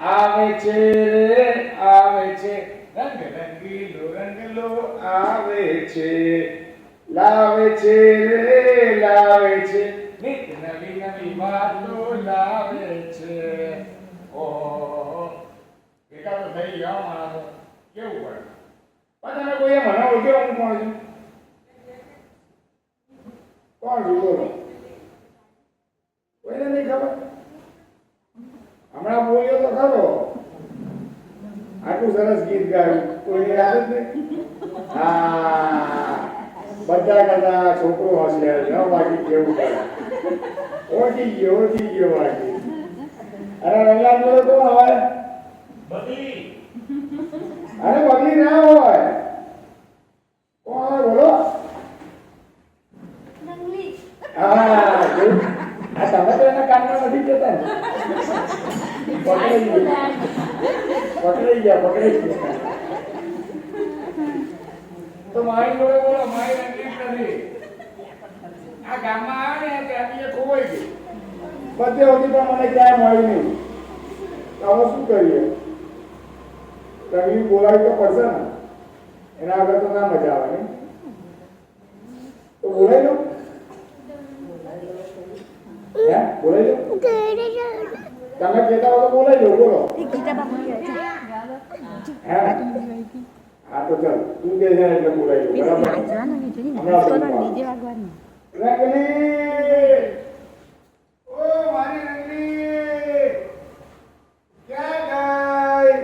આવે છે આવે છે. રંગ રંગીલો આવે છે. લાવે છે રે, લાવે છે. નિત નવી નવી વાતો લાવે છે. ઓહો એકાદો થઈ ગયો માણસો કેવું પડે પણ તમે કોઈએ મને ઓળખ્યો હું કોણ છું? કોણ છું બોલો? કોઈને નહીં ખબર? હમણાં બોલ્યો તો ખરો. આટલું સરસ ગીત ગાયું. કોઈને યાદ જ નહીં? હા. બધા કરતા છોકરો હશે. ન બાકી કેવું કરે ઓળખી ગયો ઓળખી ગયો વાગી. અરે રંગલાલ બોલો કોણ હોય અરે બગલી ના હોય. કોણ હોય બોલો. હા આ તમે તો એના કાનમાં નથી જતા ને. પકડાઈ ગયા પકડાઈ ગયા તો મારી જોડે બોલો, મારી રંગીત નથી આ ગામમાં આવે ને ત્યાંથી ખોવાઈ ગઈ બધે હતી પણ મને ક્યાંય મળી નહીં. તો હવે શું કરીએ? તકલીફ બોલાવી તો પડશે ને. એના આગળ તો ના મજા આવે ને તો બોલાઈ લો. હે? બોલાવી લો. તમે કહેતા હો તો બોલાવી લો બોલો. હે. હા. તો ચાલ. તું કે છે એટલે બોલાવી લો બરાબર? રંગલી ઓ મારી રંગલી ક્યાં ગઈ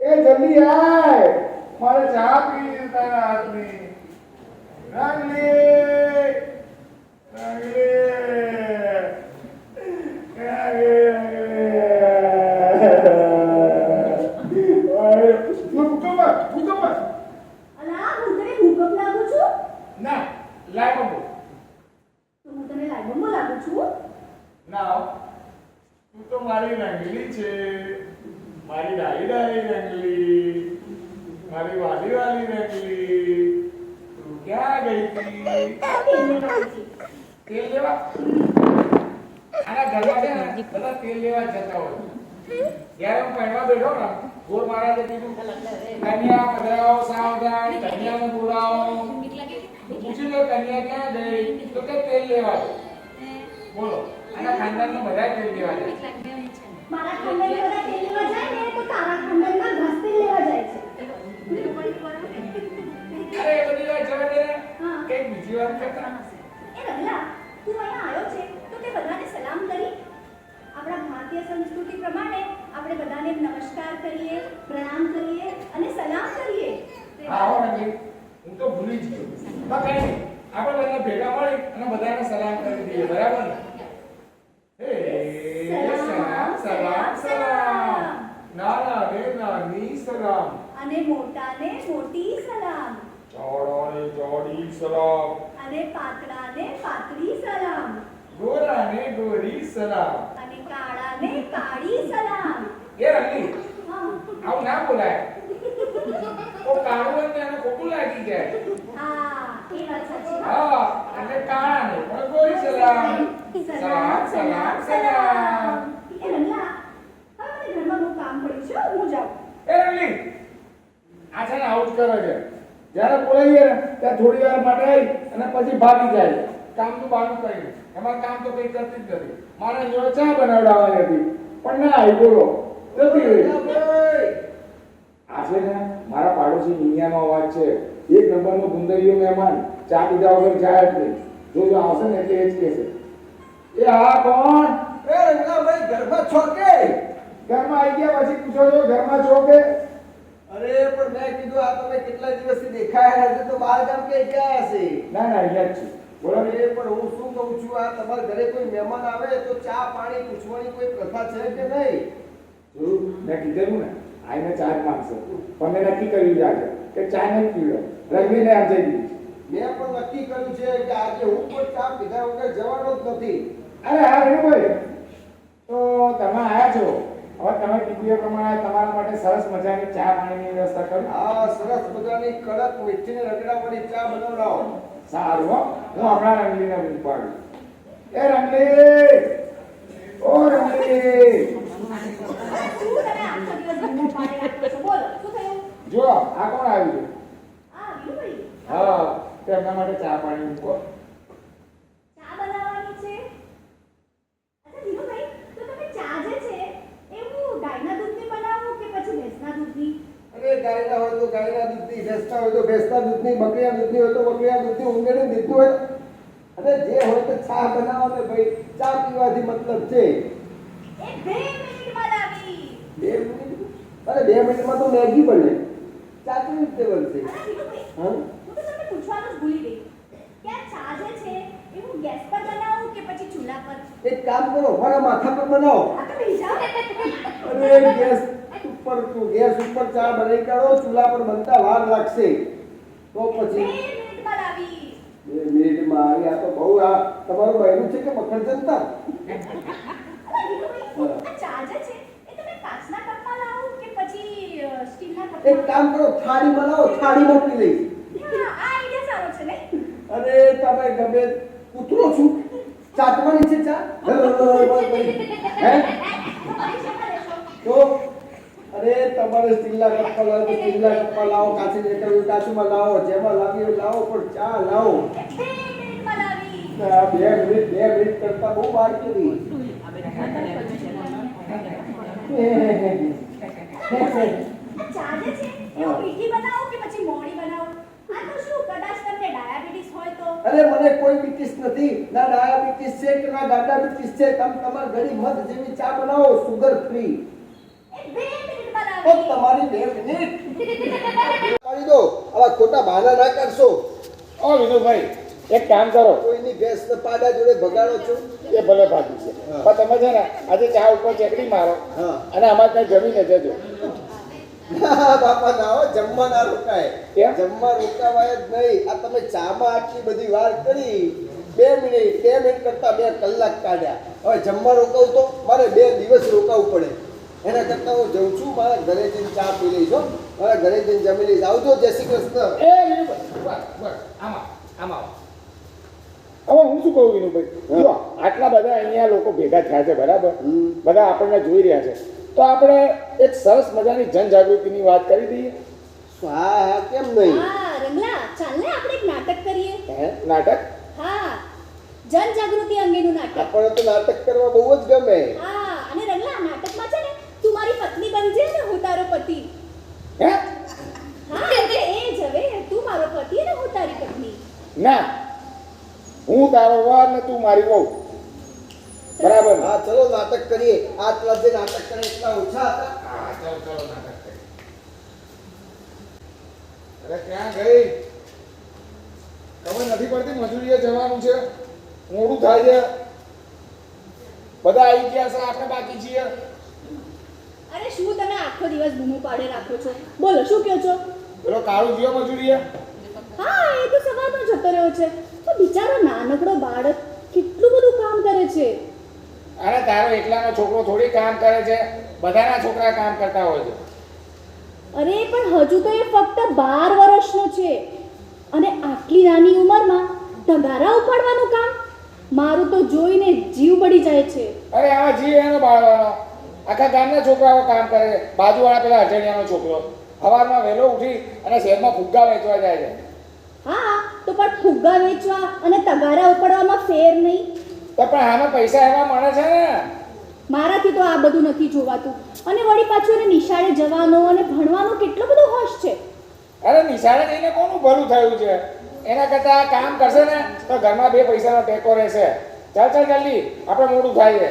એ જલ્દી આય. મારે ચા પીવી તારા હાથની રંગલી ક્યાં ગઈ ઓય ભૂકંપ ભૂકંપ અલા હું તને ભૂકંપ લાગુ છું ના લાય બબુ તો હું તને લાઈવમાં લાગુ છું ના તું તો મારી નંગલી છે. મારી ડાળી ડાળી નંગલી. મારી વાલી વાલી નંગલી. તું ક્યાં ગઈ હતી? તેલ લેવા? આના ઘરમાં છે ને, બધા તેલ લેવા જતા હોય. જ્યારે હું પહેરવા બેઠો ને, ગોળ મહારાજે કીધું કન્યા પધરાવો, સાવધાન, કન્યાને બોલાવો. પૂછ્યું તો કન્યા ક્યાં ગઈ? તો કે તેલ લેવા. બોલો, આના ખાનદાનમાં બધા તેલ લેવા જાય. મારા ખંડન બધા તેલ જાય ને તો તારા ખંડનમાં ઘસતી લેવા જાય છે. બીજી વાત કરતા તું અહીંયા આવ્યો છે તો તે બધાને સલામ કરી આપણા ભારતીય સંસ્કૃતિ પ્રમાણે આપણે બધાને નમસ્કાર કરીએ પ્રણામ કરીએ અને સલામ કરીએ હા, હો રંગી હું આપણે બધા ભેગા મળી અને બધાને સલામ કરી દઈએ બરાબર ને સલામ. સલામ નાના ને નાની સલામ. અને મોટાને મોટી સલામ. ચોડોને ચોડી સલામ. અને પાતળાને પાતળી સલામ. ગોરાને ગોરી સલામ. અને કાળાને કાળી સલામ. એ અલી આવું ના બોલાય. ઓ કાળું ને એને ખોટું લાગી જાય. હા એ વાત સાચી. હા. હા કાળાને પણ ગોરી સલામ સલામ સલામ સલામ એ રંગલા હવે મને ઘરમાં બહુ કામ પડ્યું છે હું જાઉં એ રંગલી આ છે ને આઉટ જ કરે છે. જ્યારે બોલાવીએ ને ત્યાં થોડી વાર માટે આવી અને પછી ભાગી જાય. કામ તો બહારનું કરી એમાં કામ તો કઈ કરતી જ નથી. મારે જોડે ચા બનાવડાવવાની હતી પણ ના આવી બોલો. જતી રહી આ ને મારા પાડોશી નિયાનો અવાજ છે. એક નંબરનો ગુંદરીયો મહેમાન. ચા પીધા વગર જાય જ નહીં. જો જો આવશે ને એટલે એ જ કહેશે. એ હા કોણ? એ ભાઈ ઘરમાં છો કે? ઘરમાં આવી ગયા પછી પૂછો છો ઘરમાં છો કે? અરે પણ મેં કીધું આ તમે કેટલા દિવસથી દેખાયા નથી તો બહાર ગામ કે ગયા હશે? ના ના અહીંયા જ છું. બોલો. એ પણ હું શું કહું છું આ તમારા ઘરે કોઈ મહેમાન આવે તો ચા પાણી પૂછવાની કોઈ પ્રથા છે કે નહીં? જોયું મેં કીધેલું ને આઈને ચા જ માંગશે. પણ મેં નક્કી કર્યું છે કે ચા નહીં પીવડો જઈ દીધી મેં પણ નક્કી કર્યું છે કે આજે હું પણ ચા પીધા વગર જવાનો જ નથી. અરે હા ભાઈ તો તમે આયા છો? હવે તમે કીધું એ પ્રમાણે તમારા માટે સરસ મજાની ચા પાણીની વ્યવસ્થા કરું. હા સરસ મજાની કડક મીઠી રગડાવાળી ચા બનાવડાવો. સારું હો. હું હમણાં રંગલીને ઉપાડું એ રંગલી ઓ ઓ રમણી શું તમે આખો દિવસ બૂમો પાડી રાખો છો બોલો શું થયું જો આ કોણ આવ્યું આ વિનુભાઈ હા તેમના માટે ચા પાણી મૂકો ચા બનાવવાની છે અચ્છા વિનુભાઈ તો તમે ચા જે છે એવું ગાયના દૂધની બનાવો કે પછી ભેંસના દૂધની અરે ગાયના હોય તો ગાયના દૂધની ભેંસના હોય તો ભેંસના દૂધની બકરીના દૂધની હોય તો બકરીના દૂધની ઊંઘણી દીધું હોય અને જે હોય તો ચા બનાવો ને ભાઈ ચા પીવાથી મતલબ છે એ બે મિનિટમાં લાવી બે મિનિટ અરે બે મિનિટમાં તો મેગી બને ચા કેવી રીતે બનશે અરે વિનુભાઈ હા હું તો તમને પૂછવાનું જ ભૂલી ગઈ કે આ ચા જે છે એ હું ગેસ પર બનાવું કે પછી ચૂલા પર એક કામ કરો મારા માથા પર બનાવો આ તો લઈ જાઓ અરે ગેસ ઉપર ગેસ ઉપર ચા બનાવી કાઢો ચૂલા પર બનતા વાર લાગશે તો બે પછી મિનિટમાં લાવી બે મિનિટમાં આવી આ તો બહુ આ તમારું બહેરું છે કે મખણ જનતા અરે વિનુભાઈ આ ચા જે છે એ તમે કાચના કપમાં લાવો કે પછી અ, સ્ટીલના એક કામ કરો થાળી બનાવો થાળી મોકલી લઈશ. હા, આ આઈડિયા સારો છે અરે તમે ગમે ઉતરો છું ચાટવાની છે ચા? હે તો અરે તમારે સ્ટીલના કપ્પા લાવો તો સ્ટીલના કપ્પા લાવો કાચી નીકળવું કાચુમાં લાવો જેમાં લાવી લાવો પણ ચા લાવો. બે મિનિટમાં લાવી. આ બે મિનિટ બે મિનિટ કરતા બહુ વાર કરી આ ચા જે છે એ મીઠી બનાવો કે પછી મોળી બનાવો? આ તો શું? કદાચ તમને ડાયાબિટીસ હોય તો. અરે મને કોઈ બીટીસ નથી. ના ડાયાબિટીસ છે કે ના ગાડાબિટીસ છે? તમે તમાર ઘડી મધ જેવી ચા બનાવો સુગર ફ્રી એ બે મિનિટમાં ઓ તમારી બે મિનિટ. દો. આવા ખોટા બહાના ના કરશો. ઓ વિનુભાઈ એક કામ કરો. કોઈની ભેંસ ને પાડા જોડે ભગાડો છો? એ ભલે ભાગી છે. પણ તમે છે ને આજે ચા ઉપર ચેકડી મારો હા. અને અમારે ત્યાં જમીને જજો. બાપા ના જમવા ના રોકાય. જમવા રોકાવાય જ નહીં. આ તમે ચામાં આટલી બધી વાર કરી. બે મિનિટ બે મિનિટ કરતા બે કલાક કાઢ્યા. હવે જમવા રોકાવું તો મારે બે દિવસ રોકાવું પડે. એના કરતા હું જઉં છું મારા ઘરે જઈને ચા પી લઈશ મારા ઘરે જઈને જમી લઈશ. આવજો જય શ્રી કૃષ્ણ. એ આમાં આમાં હવે હું શું કહું વિનુભાઈ? આટલા બધા અહીંયા લોકો ભેગા થયા છે બરાબર? બધા આપણને જોઈ રહ્યા છે. તો આપણે એક સરસ મજાની જનજાગૃતિની વાત કરી દઈએ. હા હા કેમ નહીં? હા રંગલા ચાલ ને આપણે એક નાટક કરીએ. હે નાટક? હા જનજાગૃતિ અંગેનું નાટક. આપણને તો નાટક કરવા બહુ જ ગમે. હા અને રંગલા નાટકમાં છે ને તું મારી પત્ની બનજે ને હું તારો પતિ. હે? હા એટલે એ જ હવે તું મારો પતિ ને હું તારી પત્ની. ના હું તારો વાર ને તું મારી વહુ. બરાબર. હા ચલો નાટક કરીએ. આ જે નાટક કરે એટલા ઓછા હતા. હા, ચલો ચલો નાટક કરીએ. અરે ક્યાં ગઈ? ખબર નથી પડતી મજૂરીએ જવાનું છે. મોડું થાય છે. બધા આવી ગયા છે આપણે બાકી છીએ. અરે શું તમે આખો દિવસ બૂમો પાડે રાખો છો? બોલો શું કહો છો? પેલો કાળું ગયો મજૂરીએ? હા એ તો સવારમાં જતો રહ્યો છે. તો બિચારો નાનકડો બાળક કેટલું બધું કામ કરે છે? અરે તારો એકલાનો છોકરો થોડી કામ કરે છે બધાના છોકરા કામ કરતા હોય છે. અરે પણ હજુ તો એ ફક્ત બાર વર્ષનો છે. અને આટલી નાની ઉંમરમાં તગારા ઉપાડવાનું કામ? મારું તો જોઈને જીવ બળી જાય છે. અરે આ જીવ એનો બાળવાનો. આખા ગામના છોકરાઓ કામ કરે છે. બાજુવાળા પેલા અઠવાડિયાનો છોકરો. સવારમાં વહેલો ઉઠી અને શહેરમાં ફુગ્ગા વેચવા જાય છે. હા તો પણ ફુગ્ગા વેચવા અને તગારા ઉપાડવામાં ફેર નહીં. તો પણ આમાં પૈસા એવા મળે છે ને. મારાથી તો આ બધું નથી જોવાતું. અને વળી પાછું એને નિશાળે જવાનો અને ભણવાનો કેટલો બધો હોશ છે. અરે નિશાળે જઈને કોનું ભલું થયું છે? એના કરતાં આ કામ કરશે ને તો ઘરમાં બે પૈસાનો ટેકો રહેશે. ચાલ ચાલ જલ્દી આપણે મોડું થાય છે.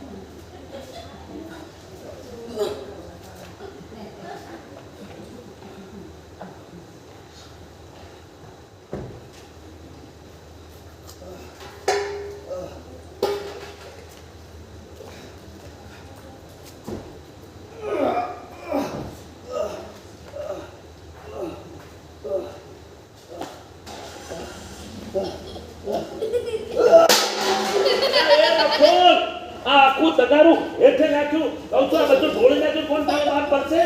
નાખ્યું. કહું છું આ બધું ઢોળી નાખ્યું. કોણ તારે બહાર પડશે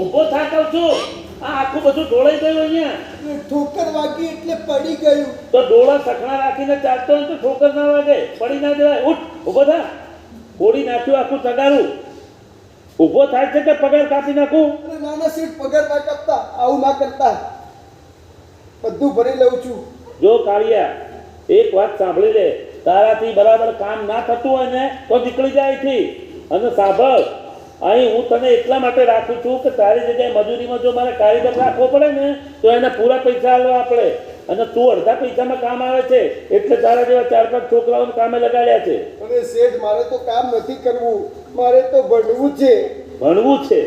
ઊભો થા કહું છું. આ આખું બધું ઢોળાઈ ગયું અહીંયા. ઠોકર વાગી એટલે પડી ગયું. તો ડોળા સખણા રાખીને ચાલતો હોય તો ઠોકર ના વાગે. પડી ના જવાય. ઉઠ ઊભો થા. ફોડી નાખ્યું આખું તગારું ઊભો થાય છે કે પગાર કાપી નાખું? અરે નાના સીટ પગાર ના કાપતા. આવું ના કરતા. બધું ભરી લઉં છું. જો કાળિયા એક વાત સાંભળી લે. તારાથી બરાબર કામ ના થતું હોય ને તો નીકળી જાય અહીંથી. અને સાંભળ અહીં હું તને એટલા માટે રાખું છું કે તારી જગ્યાએ મજૂરીમાં જો મારે કારીગર રાખવો પડે ને તો એના પૂરા પૈસા આલવા આપણે. અને તું અડધા પૈસામાં કામ આવે છે એટલે તારા જેવા ચાર પાંચ છોકરાઓને કામે લગાડ્યા છે. અરે શેઠ મારે તો કામ નથી કરવું. મારે તો ભણવું છે. ભણવું છે.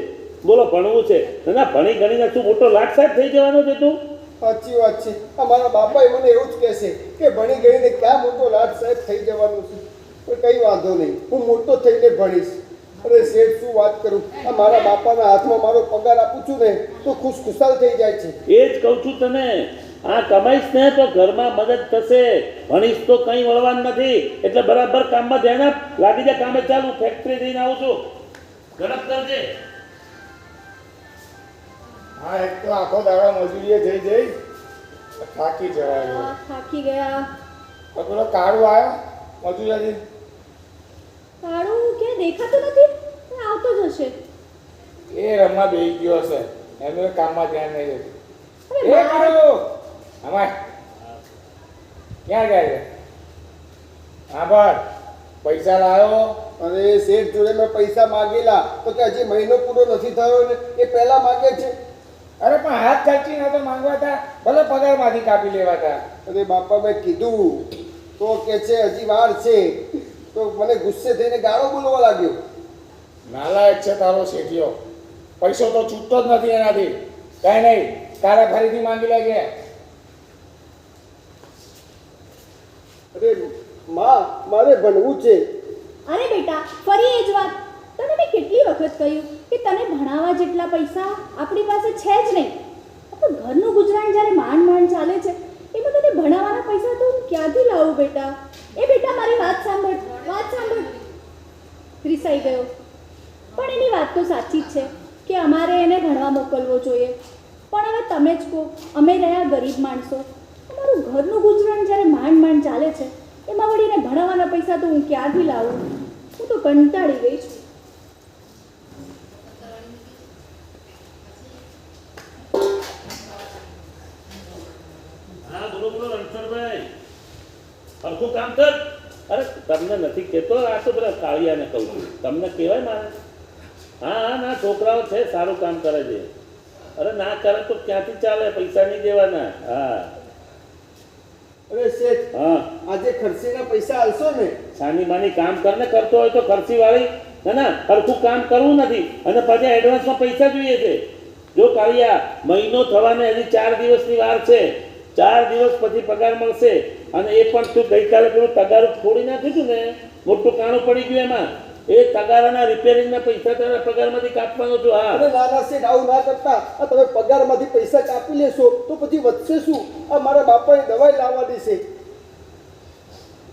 બોલો ભણવું છે. ના, ભણી ગણીને શું મોટો સાહેબ થઈ જવાનો છે તું. સાચી વાત છે. અમારા બાપાએ મને એવું જ કહેશે કે ભણી ગણીને ક્યાં મોટો લાટ સાહેબ થઈ જવાનું છે? કંઈ વાંધો નહીં. હું મોટો થઈને ભણીશ. અરે શેઠ શું વાત કરું? આ મારા બાપાના હાથમાં મારો પગાર આપું છું ને તો ખુશ ખુશાલ થઈ જાય છે. એ જ કહું છું તને આ કમાઈશ ને તો ઘરમાં મદદ થશે. ભણીશ તો કંઈ વળવાનું નથી. એટલે બરાબર કામમાં ધ્યાન આપ. લાગી જાય કામે ચાલુ ફેક્ટરી જઈને આવું છું. ઝડપ કરજે. હા એક તો આખો દાડા મજૂરીએ જઈ જઈ થાકી જવાય. થાકી ગયા. પેલો કાળું આવ્યો મજૂરીથી કાળું ક્યાંય દેખાતું નથી? પણ આવતો જ હશે. એ રમવા બેસી ગયો હશે. એનું કામમાં ધ્યાન નહીં જતું અરે એ કાળું અમાર ક્યાં ગયા છે? હા બસ પૈસા લાવ્યો અને શેઠ જોડે મેં પૈસા માગેલા. તો કે હજી મહિનો પૂરો નથી થયો ને એ પહેલા માગે છે. અરે પણ હાથ ખર્ચી ના તો માંગવા હતા. ભલે પગારમાંથી કાપી લેવા હતા અરે બાપા મેં કીધું. તો કે છે હજી વાર છે. તો મને ગુસ્સે થઈને ગાળો બોલવા લાગ્યો. નાલાયક છે તારો શેઠિયો. પૈસો તો છૂટતો જ નથી એનાથી. કઈ નહીં તારે ફરીથી માંગી લેજે. અરે માં મારે ભણવું છે. અરે બેટા ફરી એ જ વાત. તને મેં કેટલી વખત કહ્યું કે તને ભણાવવા જેટલા પૈસા આપણી પાસે છે જ નહીં. તો ઘરનું ગુજરાન જ્યારે માંડ માંડ ચાલે છે એમાં તને ભણાવવાના પૈસા તો હું ક્યાંથી લાવું બેટા? એ બેટા, મારી વાત સાંભળ વાત સાંભળ. રિસાઈ ગયો. પણ એની વાત તો સાચી જ છે કે અમારે એને ભણવા મોકલવો જોઈએ. પણ હવે તમે જ કહો, અમે રહ્યા ગરીબ માણસો. અમારું ઘરનું ગુજરાન જ્યારે માંડ માંડ ચાલે છે, એમાં વળીને ભણાવવાના પૈસા તો હું ક્યાંથી લાવું? હું તો કંટાળી ગઈ છું. તમને તો આ તો બધા કાળિયાને કહું છું. તમને કહેવાય મારે? હા હા ના છોકરાઓ છે સારું કામ કરે છે. અરે ના કરે તો ક્યાંથી ચાલે? પૈસા નહીં દેવાના. હા. અરે શેઠ હા. આજે ખર્ચીના પૈસા આલશો ને? સાની માની કામ કરને કરતો હોય તો ખર્ચી વાળી ના ના સરખું કામ કરવું નથી. અને પછી એડવાન્સમાં પૈસા જોઈએ છે. જો કાળિયા મહિનો થવાને હજી ચાર દિવસની વાર છે. ચાર દિવસ પછી પગાર મળશે. અને એ પણ તું ગઈકાલે પેલું તગારું ફોડી નાખ્યું હતું ને મોટું કાણું પડી ગયું એમાં. એ તગારાના રિપેરિંગના પૈસા તારા પગારમાંથી કાપવાનો છો હા. અરે નાના શેઠ આવું ના કરતા. આ તમે પગારમાંથી પૈસા કાપી લેશો તો પછી વધશે શું? આ મારા બાપાએ દવાઈ લાવવાની છે.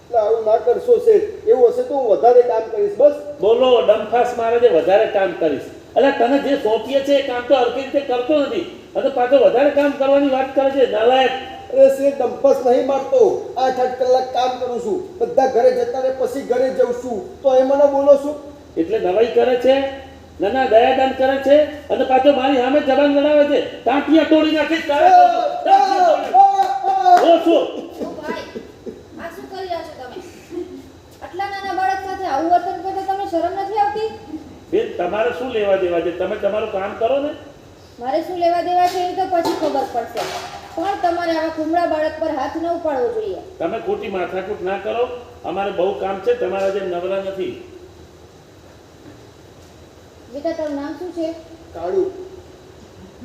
એટલે આવું ના કરશો શેઠ. એવું હશે તો હું વધારે કામ કરીશ બસ. બોલો ડમફાસ મારે જે વધારે કામ કરીશ. એટલે તને જે સોંપીએ છે એ કામ તો હરખી રીતે કરતો નથી. અને પાછો વધારે કામ કરવાની વાત કરે છે નાલાયક. અરે શેઠ ડંપસ નહીં મારતો. આઠ આઠ કલાક કામ કરું છું. બધા ઘરે જતા પછી ઘરે જઉં છું. તો એ મને બોલો છું. એટલે નવાઈ કરે છે? ના ના દયાદાન કરે છે? અને પાછો મારી સામે જબાન લડાવે છે? ટાંટિયા તોડી નાના આવતી? બેન તમારે શું લેવા દેવા છે? તમે તમારું કામ કરો ને. મારે શું લેવા દેવા છે એ તો પછી ખબર પડશે. પણ તમારે આવા કુમળા બાળક પર હાથ ન ઉપાડવો જોઈએ. તમે ખોટી માથાકૂટ ના કરો અમારે બહુ કામ છે તમારા જેમ નવરા નથી. બેટા તારું નામ શું છે? કાળુ.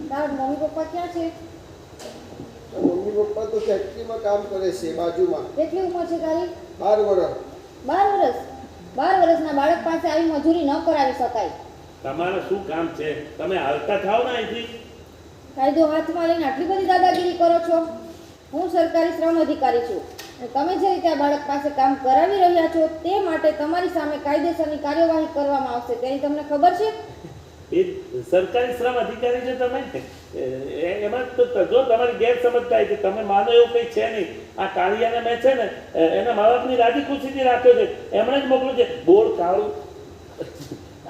તારા મમ્મી પપ્પા ક્યાં છે? મમ્મી પપ્પા તો ફેક્ટરીમાં કામ કરે છે બાજુમાં. કેટલી ઉંમર છે તારી? બાર વર્ષ બાર વર્ષ બાર વર્ષના બાળક પાસે આવી મજૂરી ન કરાવી શકાય. તમારે શું કામ છે? તમે હાલતા થાવ ને અહીંથી. કાયદો હાથમાં લઈને આટલી બધી દાદાગીરી કરો છો? હું સરકારી શ્રમ અધિકારી છું તમે જે રીતે આ બાળક પાસે કામ કરાવી રહ્યા છો તે માટે તમારી સામે કાયદેસરની કાર્યવાહી કરવામાં આવશે. તેની તમને ખબર છે? એ સરકારી શ્રમ અધિકારી છે તમે એ- એમાં તો જો તમારી ગેરસમજ થાય છે તમે માનો એવું કંઈ છે નહીં. આ કાળિયાને મેં છે ને એના મા બાપની રાજી ખુશીથી રાખ્યો છે. એમણે જ મોકલું છે બોલ કાળું.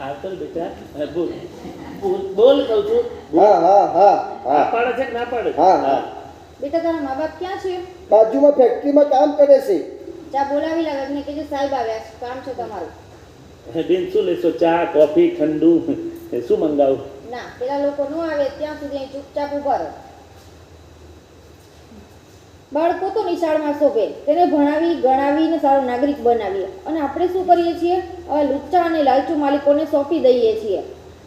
આવતો બેટા બોલ બોલ કહું છું. હા હા હા હા. પાડે છે કે ના પાડે હા, હા. બેટા તારા મા બાપ ક્યાં છે? બાજુમાં ફેક્ટરીમાં કામ કરે છે. ચા બોલાવી લાવે એમને કે સાહેબ આવ્યા છે કામ છે તમારું. બેન શું લેશો? ચા કોફી ઠંડુ? શું મંગાવું? ના પેલા લોકો ન આવે ત્યાં સુધી અહીં ચૂપચાપ ઊભા રહો. બાળકો તો નિશાળમાં શોભે તેને ભણાવી ગણાવીને સારો નાગરિક બનાવીએ. અને આપણે શું કરીએ છીએ? હવે લુચ્ચા અને લાલચુ માલિકોને સોંપી દઈએ છીએ.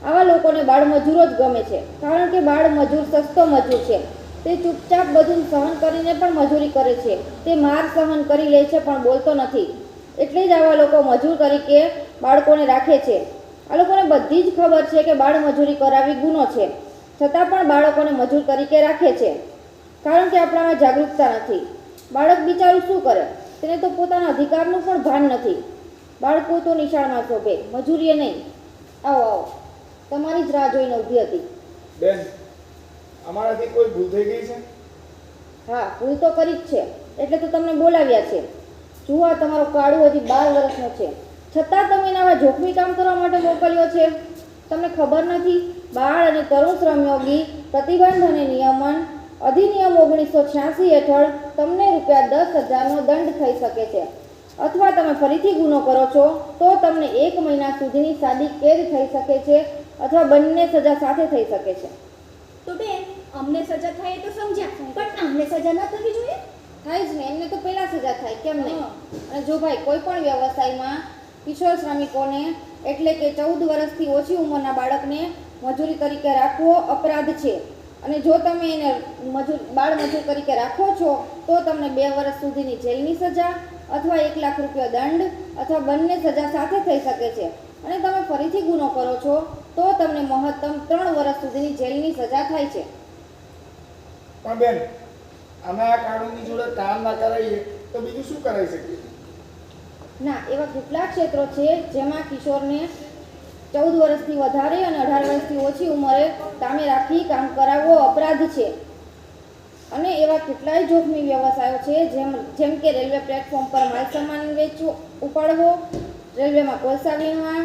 આવા લોકોને બાળ મજૂરો જ ગમે છે, કારણ કે બાળ મજૂર સસ્તો મજૂર છે. તે ચૂપચાપ બધું સહન કરીને પણ મજૂરી કરે છે. તે માર સહન કરી લે છે પણ બોલતો નથી. એટલે જ આવા લોકો મજૂર તરીકે બાળકોને રાખે છે. આ લોકોને બધી જ ખબર છે કે બાળ મજૂરી કરાવી ગુનો છે. છતાં પણ બાળકોને મજૂર તરીકે રાખે છે. કારણ કે આપણામાં જાગૃતતા નથી. બાળક બિચારું શું કરે? તેને તો પોતાના અધિકારનું પણ ભાન નથી. બાળકો તો નિશાળમાં શોભે. મજૂરીએ નહીં. આવો આવો. તમારી જ રાહ જોઈને ઊભી હતી. બેન અમારાથી કોઈ ભૂલ થઈ ગઈ છે? હા ભૂલ તો કરી જ છે. એટલે તો તમને બોલાવ્યા છે. જુઓ તમારો કાળુ હજી બાર વર્ષનો છે. છતાં તમે આવા જોખમી કામ કરવા માટે મોકલ્યો છે? તમને ખબર નથી? બાળ અને તરુણ શ્રમયોગી પ્રતિબંધ અને નિયમન અધિનિયમ ઓગણીસો છ્યાસી હેઠળ તમને રૂપિયા દસ હજારનો દંડ થઈ શકે છે. અથવા તમે ફરીથી ગુનો કરો છો તો તમને એક મહિના સુધીની સાદી કેદ થઈ શકે છે અથવા બંને સજા સાથે થઈ શકે છે. તો બેન અમને સજા થાય તો સમજ્યા પણ અમને સજા ન થવી જોઈએ? થાય જ ને એમને તો પહેલાં સજા થાય કેમ નહીં? અને જો ભાઈ કોઈ પણ વ્યવસાયમાં કિશોર શ્રમિકોને એટલે કે ચૌદ વર્ષથી ઓછી ઉંમરના બાળકને મજૂરી તરીકે રાખવો અપરાધ છે. અને જો તમે એને મજૂર બાળ મજૂર તરીકે રાખો છો તો તમને બે વર્ષ સુધીની જેલની સજા અથવા એક લાખ રૂપિયા દંડ અથવા બંને સજા સાથે થઈ શકે છે. અને તમે ફરીથી ગુનો કરો છો તો તમને મહત્તમ ત્રણ વર્ષ સુધીની જેલની સજા થાય છે. પણ બેન અમે આ કાનૂનની જોડે કામ ના કરાવીએ તો બીજું શું કરાવી શકીએ? ના એવા કેટલાક ક્ષેત્રો છે જેમાં કિશોરને ચૌદ વર્ષથી વધારે અને અઢાર વર્ષથી ઓછી ઉંમરે કામે રાખી કામ કરાવવો અપરાધ છે. અને એવા કેટલાય જોખમી વ્યવસાયો છે જેમ જેમ કે રેલવે પ્લેટફોર્મ પર માલ સામાન વેચવો ઉપાડવો રેલવેમાં કોલસા વીણવા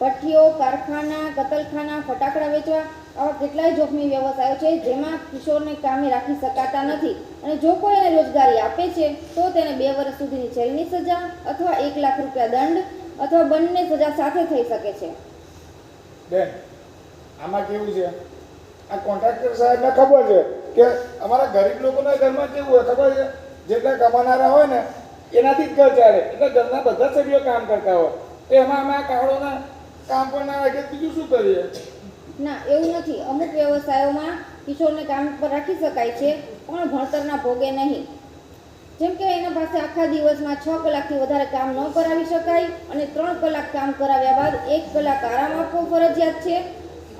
ભઠ્ઠીઓ, કારખાના, કતલખાના, ફટાકડા વેચવા, આવા કેટલાય જોખમી વ્યવસાયો છે જેમાં કિશોરને કામે રાખી શકાતા નથી. અને જો કોઈ એને રોજગારી આપે છે, તો તેને બે વર્ષ સુધીની જેલની સજા અથવા એક લાખ રૂપિયા દંડ અથવા બંને સજા સાથે થઈ શકે છે. બેન, આમાં કેવું છે? આ કોન્ટ્રાક્ટર સાહેબને ખબર છે કે અમારા ગરીબ લોકોના ઘરમાં કેવું હોય ખબર છે? જેટલા કમાનારા હોય ને, એનાથી જ ઘર ચાલે. એટલે ઘરના બધા સભ્યો કામ કરતા હોય. તો એમાં અમે કાળોના કામ પણ ના રાખે બીજું શું કરીએ? ના, એવું નથી. અમુક વ્યવસાયોમાં કિશોરને કામ પર રાખી શકાય છે, પણ ભણતરના ભોગે નહીં. જેમ કે એના પાસે આખા દિવસમાં છ કલાકથી વધારે કામ ન કરાવી શકાય અને ત્રણ કલાક કામ કરાવ્યા બાદ એક કલાક આરામ આપવો ફરજિયાત છે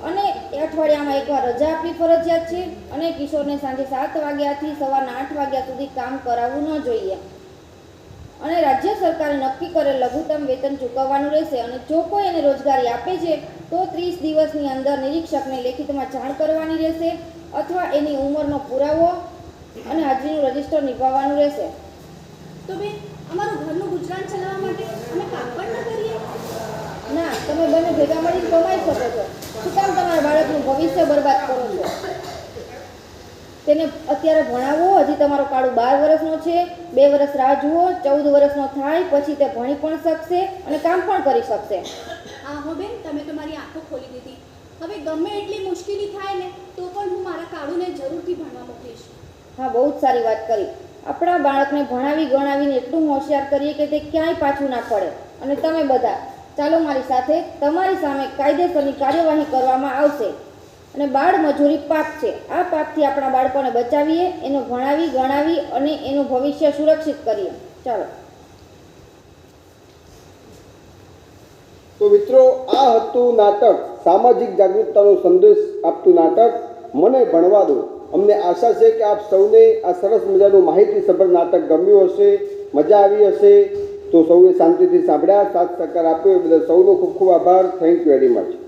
અને અઠવાડિયામાં એકવાર રજા આપવી ફરજિયાત છે અને કિશોરને સાંજે સાત વાગ્યાથી સવારના આઠ વાગ્યા સુધી કામ કરાવવું ન જોઈએ. અને રાજ્ય સરકારે નક્કી કરેલ લઘુત્તમ વેતન ચૂકવવાનું રહેશે અને જો કોઈ એને રોજગારી આપે છે તો ત્રીસ દિવસની અંદર નિરીક્ષકને લેખિતમાં જાણ કરવાની રહેશે અથવા એની ઉંમરનો પુરાવો અને હાજરીનું રજિસ્ટર નિભાવવાનું રહેશે. તો બેન અમારું ઘરનું ગુજરાન ચલાવવા માટે અમે કાપડ ન કરીએ? ના તમે બંને ભેગા મળીને કમાઈ શકો છો. શું કામ તમારા બાળકનું ભવિષ્ય બરબાદ કરો છો? તેને અત્યારે ભણાવો હજી તમારો કાળું બાર વર્ષનો છે બે વર્ષ રાહ જુઓ ચૌદ વર્ષનો થાય પછી તે ભણી પણ શકશે અને કામ પણ કરી શકશે. આ હો બેન તમે તો મારી આંખો ખોલી દીધી. હવે ગમે એટલી મુશ્કેલી થાય ને તો પણ હું મારા કાળુને જરૂરથી ભણવા મોકલીશ. હા બહુ જ સારી વાત કરી. આપણા બાળકને ભણાવી ગણાવીને એટલું હોશિયાર કરીએ કે તે ક્યાંય પાછું ના પડે. અને તમે બધા ચાલો મારી સાથે તમારી સામે કાયદેસરની કાર્યવાહી કરવામાં આવશે. અને બાળ મજૂરી પાપ છે. આ પાપથી આપણા બાળકોને બચાવીએ, એને ભણાવી, ગણાવી અને એનું ભવિષ્ય સુરક્ષિત કરીએ. ચાલો. તો મિત્રો, આ હતું નાટક. સામાજિક જાગૃતતાનો સંદેશ આપતું નાટક. મને ભણવા દો. અમને આશા છે કે આપ સૌને આ સરસ મજાનું માહિતીસભર નાટક ગમ્યું હશે, મજા આવી હશે. તો સૌએ શાંતિથી સાંભળ્યા. સાથ સહકાર આપ્યો. એ બદલ સૌનો ખૂબ ખૂબ આભાર. Thank you very much